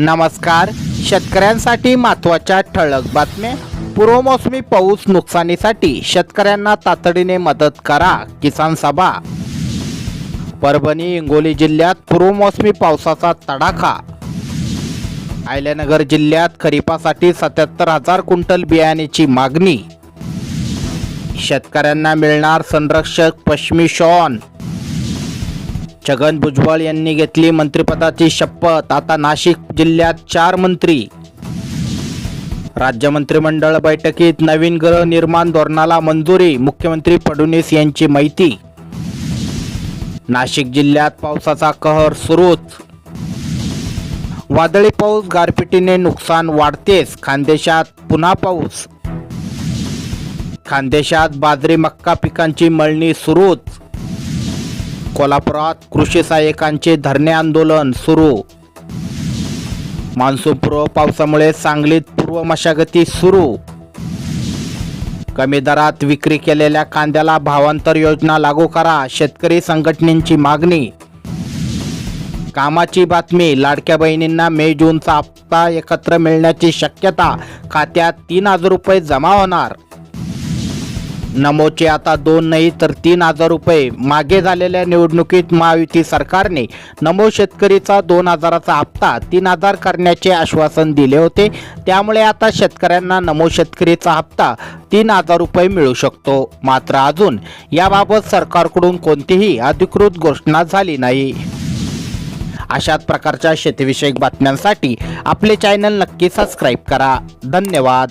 नमस्कार. शेतकऱ्यांसाठी महत्त्वाच्या ठळक बातम्या. पूर्वमोसमी पाऊस नुकसानीसाठी शेतकऱ्यांना तातडीने मदत करा किसान सभा. परभणी हिंगोली जिल्ह्यात पूर्वमोसमी पावसाचा तडाखा. आयल्यानगर जिल्ह्यात खरीपासाठी सत्याहत्तर हजार क्विंटल बियाण्याची मागणी. शेतकऱ्यांना मिळणार संरक्षक पश्मी शॉन. छगन भुजबळ यांनी घेतली मंत्रिपदाची शपथ. आता नाशिक जिल्ह्यात चार मंत्री. राज्य मंत्रिमंडळ बैठकीत नवीन गृहनिर्माण धोरणाला मंजुरी मुख्यमंत्री फडणवीस यांची माहिती. नाशिक जिल्ह्यात पावसाचा कहर सुरूच. वादळी पाऊस गारपिटीने नुकसान वाढतेच. खानदेशात पुन्हा पाऊस. खानदेशात बाजरी मक्का पिकांची मळणी सुरूच. कोल्हापुरात कृषी सहाय्यकांचे धरणे आंदोलन सुरू. मान्सूनपूर्व पावसामुळे सांगलीत पूर्व मशागती सुरू. कमी दरात विक्री केलेल्या कांद्याला भावांतर योजना लागू करा शेतकरी संघटनेची मागणी. कामाची बातमी लाडक्या बहिणींना मे जूनचा हप्ता एकत्र मिळण्याची शक्यता खात्यात तीन हजार रुपये जमा होणार. नमोचे आता दोन नाही तर तीन हजार रुपये. मागे झालेल्या निवडणुकीत महायुती सरकारने नमो शेतकरीचा दोन हजाराचा हप्ता तीन हजार करण्याचे आश्वासन दिले होते. त्यामुळे आता शेतकऱ्यांना नमो शेतकरीचा हप्ता तीन हजार रुपये मिळू शकतो. मात्र अजून याबाबत सरकारकडून कोणतीही अधिकृत घोषणा झाली नाही. अशाच प्रकारच्या शेतीविषयक बातम्यांसाठी आपले चॅनल नक्की सबस्क्राईब करा. धन्यवाद.